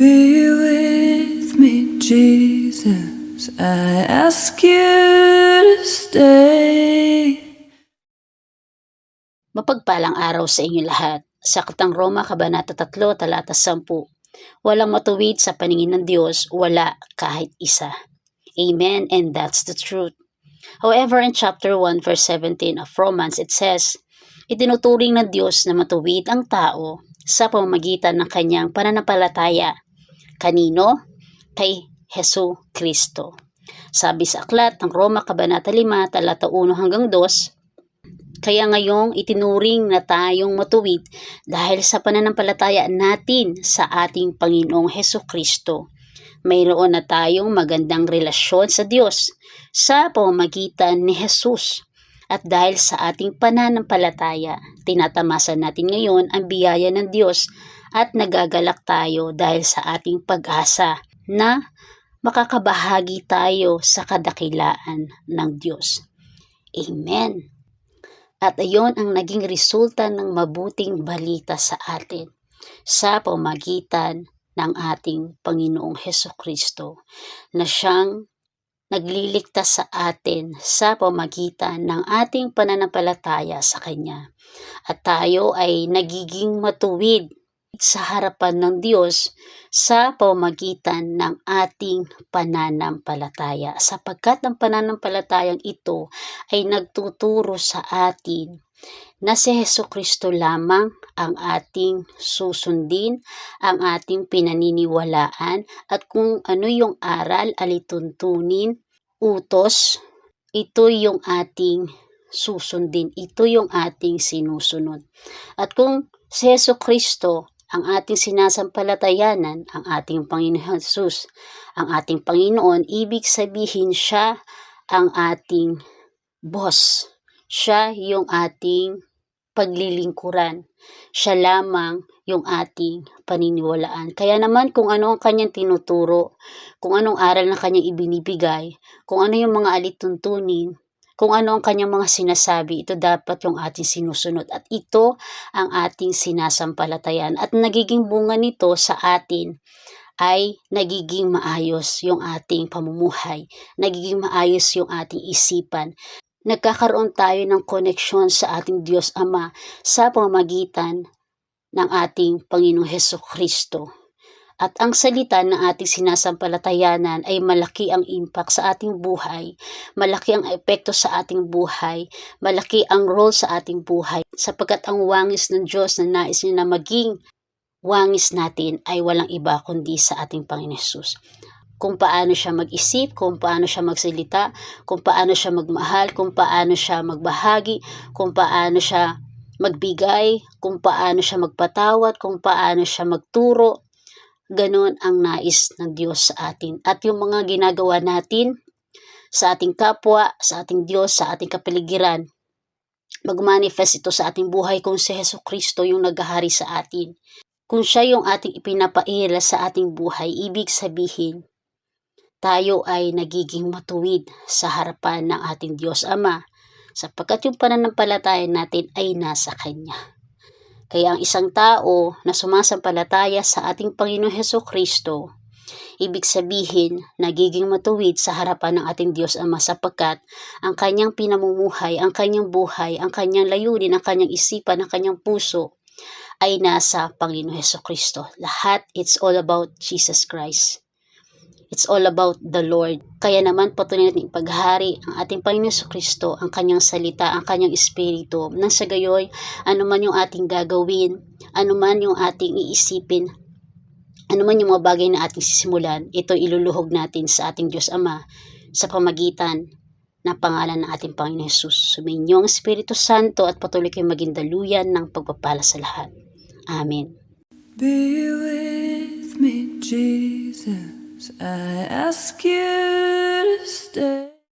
Be with me, Jesus. I ask you to stay. Mapagpalang araw sa inyo lahat. Sa Katang Roma, Kabanata 3, Talata 10. Walang matuwid sa paningin ng Diyos, wala kahit isa. Amen, and that's the truth. However, in chapter 1, verse 17 of Romans, it says, Itinuturing ng Diyos na matuwid ang tao sa pamamagitan ng kanyang pananampalataya. Kanino? Kay Hesu Kristo. Sabi sa aklat ng Roma Kabanata 5, talata 1 hanggang 2, kaya ngayong itinuring na tayong matuwid dahil sa pananampalataya natin sa ating Panginoong Heso Kristo. Mayroon na tayong magandang relasyon sa Diyos sa pamamagitan ni Jesus. At dahil sa ating pananampalataya, tinatamasan natin ngayon ang biyaya ng Diyos at nagagalak tayo dahil sa ating pag-asa na makakabahagi tayo sa kadakilaan ng Diyos. Amen. At ayon ang naging resulta ng mabuting balita sa atin sa pamagitan ng ating Panginoong Heso Kristo na siyang nagliligtas sa atin sa pamagitan ng ating pananampalataya sa Kanya. At tayo ay nagiging matuwid sa harapan ng Diyos sa pamagitan ng ating pananampalataya sapagkat ang pananampalatayang ito ay nagtuturo sa atin na si Heso Kristo lamang ang ating susundin, ang ating pinaniniwalaan at kung ano yung aral, alituntunin, utos, ito yung ating susundin, ito yung ating sinusunod. At kung si Heso Kristo ang ating sinasampalatayanan, ang ating Panginoon Jesus, ang ating Panginoon, ibig sabihin siya ang ating boss. Siya yung ating paglilingkuran. Siya lamang yung ating paniniwalaan. Kaya naman kung ano ang kanyang tinuturo, kung anong aral na kanyang ibinibigay, kung ano yung mga alituntunin, kung ano ang kanyang mga sinasabi, ito dapat yung ating sinusunod. At ito ang ating sinasampalatayan. At nagiging bunga nito sa atin ay nagiging maayos yung ating pamumuhay, nagiging maayos yung ating isipan, nagkakaroon tayo ng koneksyon sa ating Diyos Ama sa pamamagitan ng ating Panginoong Heso Kristo. At ang salita ng ating sinasampalatayanan ay malaki ang impact sa ating buhay, malaki ang epekto sa ating buhay, malaki ang role sa ating buhay, sapagkat ang wangis ng Diyos na nais niya na maging wangis natin ay walang iba kundi sa ating Panginoon Jesus kung paano siya mag-isip, kung paano siya magsalita, kung paano siya magmahal, kung paano siya magbahagi, kung paano siya magbigay, kung paano siya magpatawad, kung paano siya magturo. Ganon ang nais ng Diyos sa atin. At yung mga ginagawa natin sa ating kapwa, sa ating Diyos, sa ating kapaligiran, magmanifest ito sa ating buhay kung si Heso Kristo yung naghahari sa atin. Kung siya yung ating ipinapaila sa ating buhay, ibig sabihin, tayo ay nagiging matuwid sa harapan ng ating Diyos Ama sapagkat yung pananampalataya natin ay nasa Kanya. Kaya ang isang tao na sumasampalataya sa ating Panginoon Heso Kristo, ibig sabihin, nagiging matuwid sa harapan ng ating Diyos Ama sapagkat ang kanyang pinamumuhay, ang kanyang buhay, ang kanyang layunin, ang kanyang isipan, ang kanyang puso ay nasa Panginoon Heso Kristo. Lahat, it's all about Jesus Christ. It's all about the Lord. Kaya naman patuloy natin ipaghari ang ating Panginoon sa Kristo, ang kanyang salita, ang kanyang espiritu. Nang sa gayoy, ano man yung ating gagawin, ano man yung ating iisipin, ano man yung mga bagay na ating sisimulan, ito iluluhog natin sa ating Diyos Ama sa pamagitan ng pangalan ng ating Panginoon Jesus. Sumainyo ang Espiritu Santo at patuloy kayong maging daluyan ng pagpapala sa lahat. Amen. Be with me, Jesus. I ask you to stay.